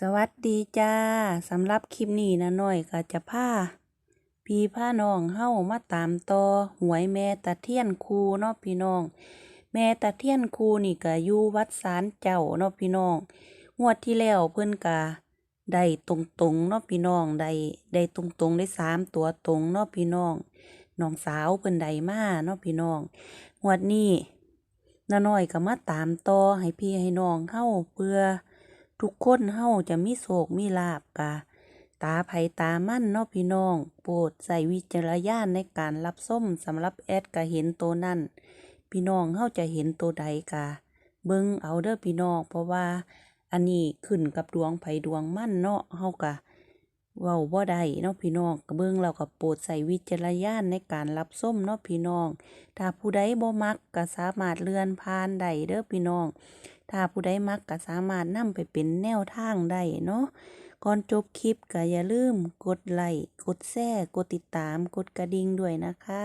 สวัสดีจ้าสำหรับคลิปนี้นะหน้อยก็จะพาพี่พาน้องเฮามาตามต่อหวยแม่ตะเทียนคูเนาะพี่น้อง แม่ตะเทียนคูนี่ก็อยู่วัดศาลเจ้าเนาะพี่น้องงวดที่แล้วเพิ่นก็ได้ตรงๆเนาะพี่น้องได้ได้ตรงๆได้สามตัวตรงเนาะพี่น้องน้องสาวเพิ่นได้มาเนาะพี่น้องงวดนี้น้าน้อยก็มาตามต่อให้พี่ให้น้องเฮาเพื่อ ทุกคนเฮาจะมีโศกมีลาบกะ ตาไผตามั่นเนาะพี่น้อง โปรดใส่วิจารณญาณในการรับส้มสำหรับแอดก็เห็นตัวนั่นพี่น้องเฮาจะเห็นตัวใดกะ เบิ่งเอาเด้อพี่น้องเพราะว่า อันนี้ขึ้นกับดวงไผดวงมั่นเนาะเฮากะเว้าบ่ได้เนาะพี่น้องก็เบิ่งแล้วก็โปรดใส่วิจารณญาณในการรับส้มเนาะพี่น้อง ถ้าผู้ใดบ่มักก็สามารถเลื่อนผ่านได้เด้อพี่น้อง ถ้าผู้ใดมักก็สามารถนำไปเป็นแนวทางได้เนาะก่อนจบคลิปก็อย่าลืมกดไลค์กดแชร์กดติดตามกดกระดิ่งด้วยนะคะ